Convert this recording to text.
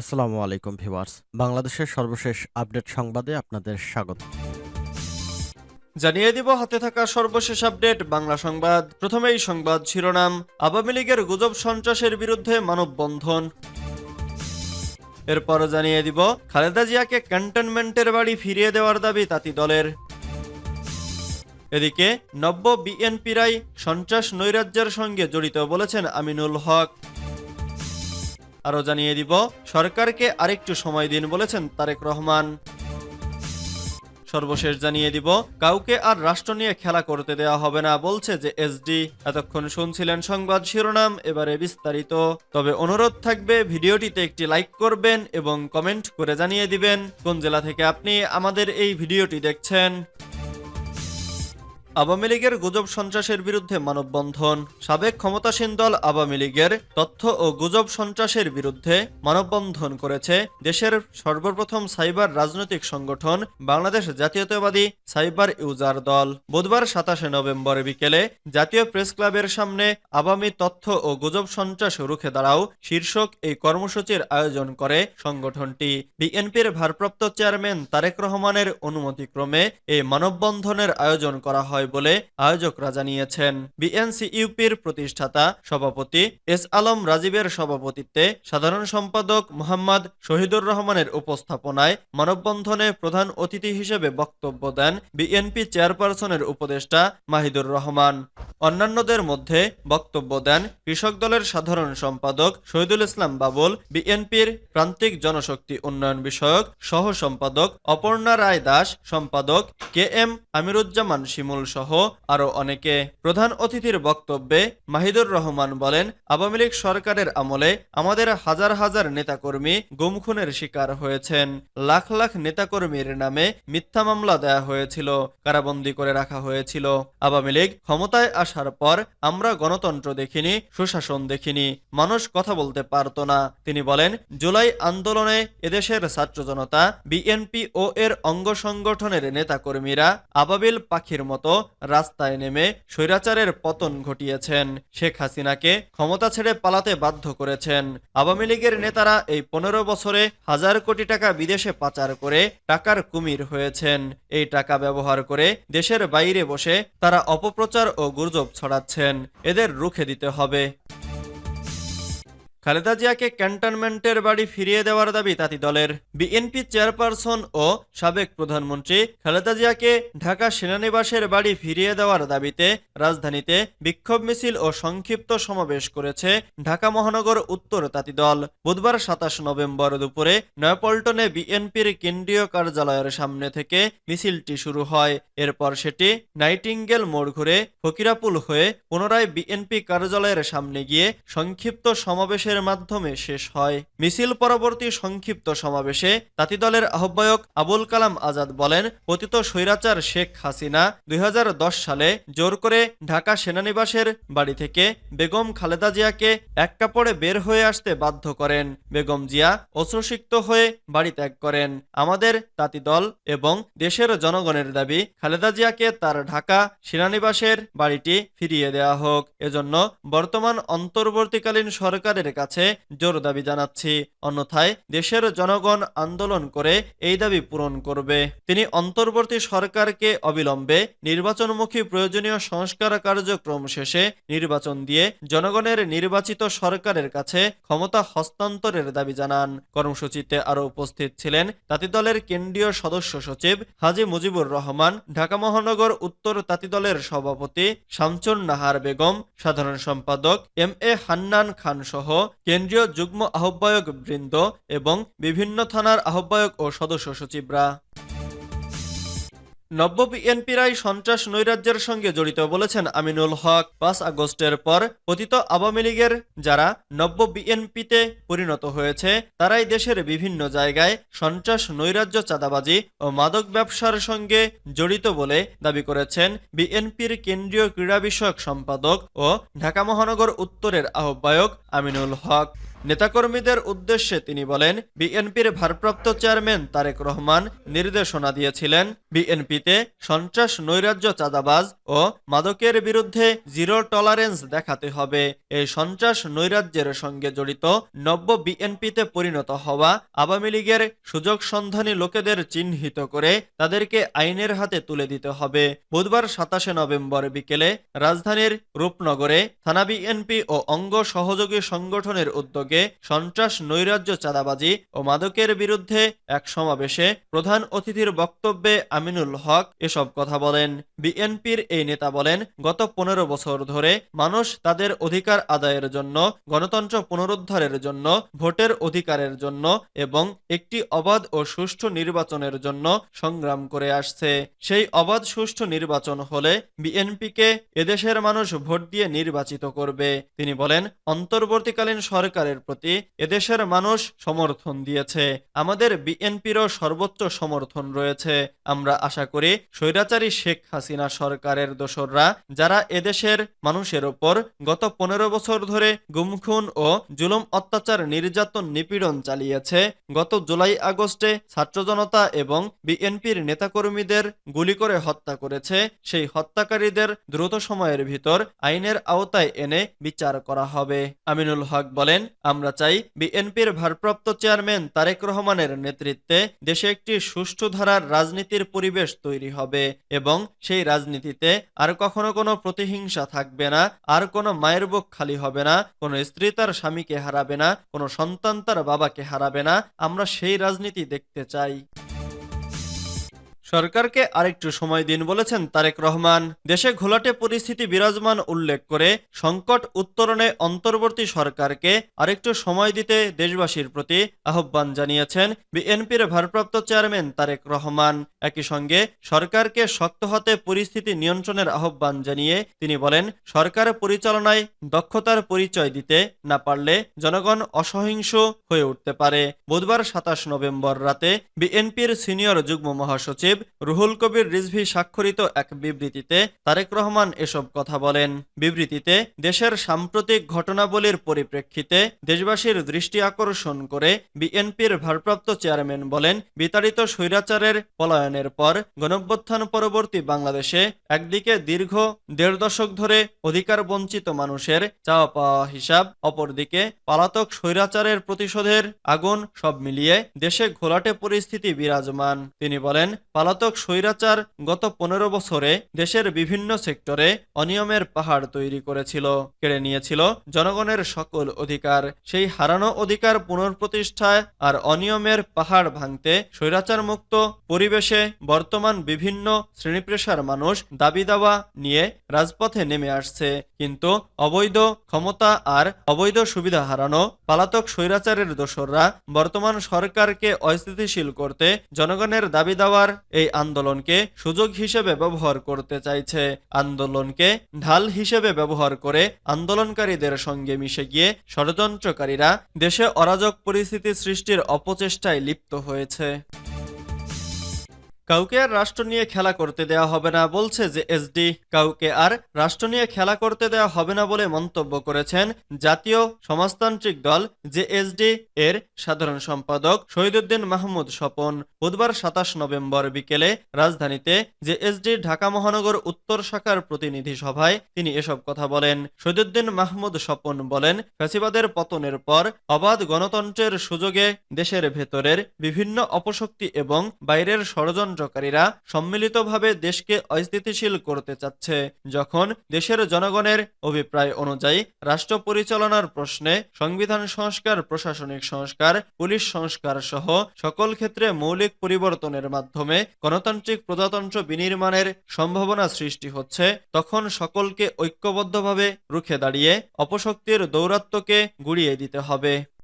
আসসালামু আলাইকুম ভিউয়ার্স। বাংলাদেশের সর্বশেষ আপডেট সংবাদে আপনাদের স্বাগত। জানিয়ে দিব, হাতে থাকা সর্বশেষ আপডেট, বাংলা সংবাদ। প্রথমেই সংবাদ শিরোনাম, আওয়ামী লীগের গুজব সন্ত্রাসের বিরুদ্ধে মানববন্ধন। এরপর জানিয়ে দিব, খালেদা জিয়াকে ক্যান্টনমেন্টের বাড়ি ফিরিয়ে দেওয়ার দাবি তাঁতি দলের। এদিকে, নব্য বিএনপিরাই সন্ত্রাস নৈরাজ্যের সঙ্গে জড়িত বলেছেন আমিনুল হক। আরও জানিয়ে দিব, সরকারকে আরেকটু সময় দিন বলেছেন তারেক রহমান। সর্বশেষ জানিয়ে দিব, কাউকে আর রাষ্ট্র নিয়ে খেলা করতে দেওয়া হবে না বলছে যে এসডি এতক্ষণ শুনছিলেন সংবাদ শিরোনাম, এবারে বিস্তারিত। তবে অনুরোধ থাকবে, ভিডিওটিতে একটি লাইক করবেন এবং কমেন্ট করে জানিয়ে দিবেন, কোন জেলা থেকে আপনি আমাদের এই ভিডিওটি দেখছেন। আওয়ামী লীগের গুজব সন্ত্রাসের বিরুদ্ধে মানববন্ধন। সাবেক ক্ষমতাসীন দল আওয়ামী লীগের তথ্য ও গুজব সন্ত্রাসের বিরুদ্ধে মানববন্ধন করেছে দেশের সর্বপ্রথম সাইবার রাজনৈতিক সংগঠন বাংলাদেশ জাতীয়তাবাদী সাইবার ইউজার দল। বুধবার সাতাশে নভেম্বর বিকেলে জাতীয় প্রেস ক্লাবের সামনে আওয়ামী তথ্য ও গুজব সন্ত্রাস রুখে দাঁড়াও শীর্ষক এই কর্মসূচির আয়োজন করে সংগঠনটি। বিএনপির ভারপ্রাপ্ত চেয়ারম্যান তারেক রহমানের অনুমতিক্রমে এই মানববন্ধনের আয়োজন করা হয়। বলে আয়োজকরা জানিয়েছেন। বিএনসি ইউপির প্রতিষ্ঠাতা সভাপতি এস আলম রাজীবের সভাপতিত্বে সাধারণ সম্পাদক মোহাম্মদ শহীদুর রহমানের উপস্থাপনায় মানববন্ধনে প্রধান অতিথি হিসেবে বক্তব্য দেন বিএনপি চেয়ারপারসনের উপদেষ্টা মাহিদুর রহমান। অন্যান্যদের মধ্যে বক্তব্য দেন কৃষক দলের সাধারণ সম্পাদক শহীদুল ইসলাম বাবুল, বিএনপির প্রান্তিক জনশক্তি উন্নয়ন বিষয়ক সহ সম্পাদক অপর্ণা রায় দাস, সম্পাদক কে এম আমিরুজ্জামান শিমুল সহ আরও অনেকে প্রধান অতিথির বক্তব্যে মাহিদুর রহমান বলেন, আওয়ামী লীগ সরকারের আমলে আমাদের হাজার হাজার নেতাকর্মী গুমখুনের শিকার হয়েছেন। লাখ লাখ নেতাকর্মীর নামে মিথ্যা মামলা দেয়া হয়েছিল, কারাবন্দী করে রাখা হয়েছিল। আওয়ামী লীগ ক্ষমতায় আসার পর আমরা গণতন্ত্র দেখিনি, সুশাসন দেখিনি, মানুষ কথা বলতে পারতো না। তিনি বলেন, জুলাই আন্দোলনে এদেশের ছাত্র জনতা, বিএনপি ও এর অঙ্গ সংগঠনের নেতাকর্মীরা আবাবিল পাখির মতো রাস্তায় নেমে স্বৈরাচারের পতন ঘটিয়েছেন। শেখ হাসিনাকে ক্ষমতা ছেড়ে পালাতে বাধ্য করেছেন। আওয়ামী লীগের নেতারা এই পনেরো বছরে হাজার কোটি টাকা বিদেশে পাচার করে টাকার কুমির হয়েছেন। এই টাকা ব্যবহার করে দেশের বাইরে বসে তারা অপপ্রচার ও গুজব ছড়াচ্ছেন। এদের রুখে দিতে হবে। খালেদা জিয়াকে ক্যান্টনমেন্টের বাড়ি ফিরিয়ে দেওয়ার দাবি তাঁতি দলের। বিএনপি চেয়ারপারসন ও সাবেক প্রধানমন্ত্রী খালেদা জিয়াকে ঢাকা সেনানিবাসের বাড়ি ফিরিয়ে দেওয়ার দাবিতে রাজধানীতে বিক্ষোভ মিছিল ও সংক্ষিপ্ত সমাবেশ করেছে ঢাকা মহানগর উত্তর তাঁতি দল। বুধবার সাতাশ নভেম্বর দুপুরে নয়াপল্টনে বিএনপির কেন্দ্রীয় কার্যালয়ের সামনে থেকে মিছিলটি শুরু হয়। এরপর সেটি নাইটিঙ্গেল মোড় ঘুরে ফকিরাপুল হয়ে পুনরায় বিএনপি কার্যালয়ের সামনে গিয়ে সংক্ষিপ্ত সমাবেশের মাধ্যমে শেষ হয়। মিছিল পরবর্তী সংক্ষিপ্ত সমাবেশে তাঁতি দলের আহ্বায়ক আবুল কালাম আজাদ বলেন, পতিত স্বৈরাচার শেখ হাসিনা দুই সালে জোর করে ঢাকা সেনানিবাসের বাড়ি থেকে বেগম খালেদা জিয়াকে এক কাপড়ে বের হয়ে আসতে বাধ্য করেন। বেগম জিয়া অশ্রুসিক্ত হয়ে বাড়ি ত্যাগ করেন। আমাদের তাঁতি দল এবং দেশের জনগণের দাবি, খালেদা জিয়াকে তার ঢাকা সেনানিবাসের বাড়িটি ফিরিয়ে দেওয়া হোক। এজন্য বর্তমান অন্তর্বর্তীকালীন সরকারের কাছে জোর দাবি জানাচ্ছি। অন্যথায় দেশের জনগণ আন্দোলন করে এই দাবি পূরণ করবে। তিনি অন্তর্বর্তী সরকারকে অবিলম্বে নির্বাচনমুখী প্রয়োজনীয় সংস্কার কার্যক্রম শেষে নির্বাচন দিয়ে জনগণের নির্বাচিত সরকারের কাছে ক্ষমতা হস্তান্তরের দাবি জানান। কর্মসূচিতে আরও উপস্থিত ছিলেন তাঁতি দলের কেন্দ্রীয় সদস্য সচিব হাজি মুজিবুর রহমান, ঢাকা মহানগর উত্তর তাঁতি দলের সভাপতি শামচুন নাহার বেগম, সাধারণ সম্পাদক এম এ হান্নান খান সহ কেন্দ্রীয় যুগ্ম আহ্বায়ক বৃন্দ এবং বিভিন্ন থানার আহ্বায়ক ও সদস্য সচিবরা। নব্য বিএনপিরাই সন্ত্রাস নৈরাজ্যের সঙ্গে জড়িত বলেছেন আমিনুল হক পাঁচ আগস্টের পর পতিত আওয়ামী লীগের যারা নব্য বিএনপিতে পরিণত হয়েছে, তারাই দেশের বিভিন্ন জায়গায় সন্ত্রাস নৈরাজ্য চাঁদাবাজি ও মাদক ব্যবসার সঙ্গে জড়িত বলে দাবি করেছেন বিএনপির কেন্দ্রীয় ক্রীড়া বিষয়ক সম্পাদক ও ঢাকা মহানগর উত্তরের আহ্বায়ক আমিনুল হক। নেতাকর্মীদের উদ্দেশ্যে তিনি বলেন, বিএনপির ভারপ্রাপ্ত চেয়ারম্যান তারেক রহমান নির্দেশনা দিয়েছিলেন বিএনপিতে সন্ত্রাস, নৈরাজ্য, চাঁদাবাজ ও মাদকের বিরুদ্ধে জিরো টলারেন্স দেখাতে হবে। এই সন্ত্রাস, নৈরাজ্যের সঙ্গে জড়িত নব্য বিএনপিতে পরিণত হওয়া আওয়ামী লীগের সুযোগ সন্ধানী লোকেদের চিহ্নিত করে তাদেরকে আইনের হাতে তুলে দিতে হবে। বুধবার সাতাশে নভেম্বর বিকেলে রাজধানীর রূপনগরে থানা বিএনপি ও অঙ্গ সহযোগী সংগঠনের উদ্যোগে সন্ত্রাস, নৈরাজ্য, চাঁদাবাজি ও মাদকের বিরুদ্ধে এক সমাবেশে প্রধান অতিথির বক্তব্যে আমিনুল হক এসব কথা বলেন। বিএনপির এই নেতা বলেন, গত পনেরো বছর ধরে মানুষ তাদের অধিকার আদায়ের জন্য, গণতন্ত্র পুনরুদ্ধারের জন্য, ভোটের অধিকারের জন্য এবং একটি অবাধ ও সুষ্ঠু নির্বাচনের জন্য সংগ্রাম করে আসছে। সেই অবাধ সুষ্ঠু নির্বাচন হলে বিএনপিকে এদেশের মানুষ ভোট দিয়ে নির্বাচিত করবে। তিনি বলেন, অন্তর্বর্তীকালীন সরকারের প্রতি এদেশের মানুষ সমর্থন দিয়েছে। আমাদের বিএনপিরও সর্বোচ্চ সমর্থন রয়েছে। আমরা আশা করি স্বৈরাচারী শেখ হাসিনা সরকারের দোসররা, যারা এদেশের মানুষের ওপর গত পনেরো বছর ধরে গুমখুন ও জুলুম অত্যাচার, নির্যাতন, নিপীড়ন চালিয়েছে, গত জুলাই আগস্টে ছাত্র জনতা এবং বিএনপির নেতাকর্মীদের গুলি করে হত্যা করেছে। সেই হত্যাকারীদের দ্রুত সময়ের ভিতর আইনের আওতায় এনে বিচার করা হবে। আমিনুল হক বলেন, আমরা চাই বিএনপির ভারপ্রাপ্ত চেয়ারম্যান তারেক রহমানের নেতৃত্বে দেশে একটি সুষ্ঠু ধারার রাজনীতির পরিবেশ তৈরি হবে এবং সেই রাজনীতিতে আর কখনো কোনো প্রতিহিংসা থাকবে না, আর কোনো মায়ের বুক খালি হবে না, কোনো স্ত্রী তার স্বামীকে হারাবে না, কোনো সন্তান তার বাবাকে হারাবে না, আমরা সেই রাজনীতি দেখতে চাই। সরকারকে আরেকটু সময় দিন বলেছেন তারেক রহমান। দেশে ঘোলাটে পরিস্থিতি বিরাজমান উল্লেখ করে সংকট উত্তরণে অন্তর্বর্তী সরকারকে আরেকটু সময় দিতে দেশবাসীর প্রতি আহ্বান জানিয়েছেন বিএনপির ভারপ্রাপ্ত চেয়ারম্যান তারেক রহমান। একই সঙ্গে সরকারকে শক্ত হাতে পরিস্থিতি নিয়ন্ত্রণের আহ্বান জানিয়ে তিনি বলেন, সরকার পরিচালনায় দক্ষতার পরিচয় দিতে না পারলে জনগণ অসহিংস হয়ে উঠতে পারে। বুধবার সাতাশ নভেম্বর রাতে বিএনপির সিনিয়র যুগ্ম মহাসচিব রুহুল কবির রিজভি স্বাক্ষরিত এক বিবৃতিতে তারেক রহমান এসব কথা বলেন। বিবৃতিতে, দেশের সাম্প্রতিক ঘটনাবলীর পরিপ্রেক্ষিতে দেশবাসীর দৃষ্টি আকর্ষণ করে বিএনপির ভারপ্রাপ্ত চেয়ারম্যান বলেন, বিতাড়িত স্বৈরাচারের পলায়নের পর গণভ্যুত্থান পরবর্তী বাংলাদেশে একদিকে দীর্ঘ দেড় দশক ধরে অধিকার বঞ্চিত মানুষের চাওয়া পাওয়া হিসাব, অপরদিকে পালাতক স্বৈরাচারের প্রতিশোধের আগুন সব মিলিয়ে দেশে ঘোলাটে পরিস্থিতি বিরাজমান। তিনি বলেন পালাতক স্বৈরাচার গত পনেরো বছরে দেশের বিভিন্ন সেক্টরে অনিয়মের পাহাড় তৈরি করেছিল, কেড়ে নিয়েছিল জনগণের সকল অধিকার। সেই হারানো অধিকার পুনঃপ্রতিষ্ঠায় আর অনিয়মের পাহাড় ভাঙতে স্বৈরাচার মুক্ত পরিবেশে বর্তমান বিভিন্ন শ্রেণীপেশার মানুষ দাবি দাওয়া নিয়ে রাজপথে নেমে আসছে। কিন্তু অবৈধ ক্ষমতা আর অবৈধ সুবিধা হারানো পালাতক স্বৈরাচারের দোসররা বর্তমান সরকারকে অস্থিতিশীল করতে জনগণের দাবি দাওয়ার এই আন্দোলনকে সুযোগ হিসেবে ব্যবহার করতে চাইছে। আন্দোলনকে ঢাল হিসেবে ব্যবহার করে আন্দোলনকারীদের সঙ্গে মিশে গিয়ে ষড়যন্ত্রকারীরা দেশে অরাজক পরিস্থিতি সৃষ্টির অপচেষ্টায় লিপ্ত হয়েছে। কাউকে আর রাষ্ট্র নিয়ে খেলা করতে দেওয়া হবে না বলছে যে এসডি কাউকে আর রাষ্ট্র নিয়ে খেলা করতে দেওয়া হবে না বলে মন্তব্য করেছেন জাতীয় সমাজতান্ত্রিক দল জেএসডি এর সাধারণ সম্পাদক শহীদুদ্দিন মাহমুদ স্বপন। বুধবার সাতাশ নভেম্বর বিকেলে রাজধানীতে জেএসডি ঢাকা মহানগর উত্তর শাখার প্রতিনিধি সভায় তিনি এসব কথা বলেন। শহীদুদ্দিন মাহমুদ স্বপন বলেন, ফ্যাসিবাদের পতনের পর অবাধ গণতন্ত্রের সুযোগে দেশের ভেতরের বিভিন্ন অপশক্তি এবং বাইরের ষড়যন্ত্র ষড়যন্ত্রকারীরা সম্মিলিতভাবে দেশকে অস্থিতিশীল করতে চাচ্ছে, যখন দেশের জনগণের অভিপ্রায় অনুযায়ী রাষ্ট্র পরিচালনার প্রশ্নে সংবিধান সংস্কার, প্রশাসনিক সংস্কার, পুলিশ সংস্কার সহ সকল ক্ষেত্রে মৌলিক পরিবর্তনের মাধ্যমে গণতান্ত্রিক প্রজাতন্ত্র বিনির্মাণের সম্ভাবনা সৃষ্টি হচ্ছে, তখন সকলকে ঐক্যবদ্ধভাবে রুখে দাঁড়িয়ে অপশক্তির দৌরাত্ম্যকে গুড়িয়ে দিতে হবে।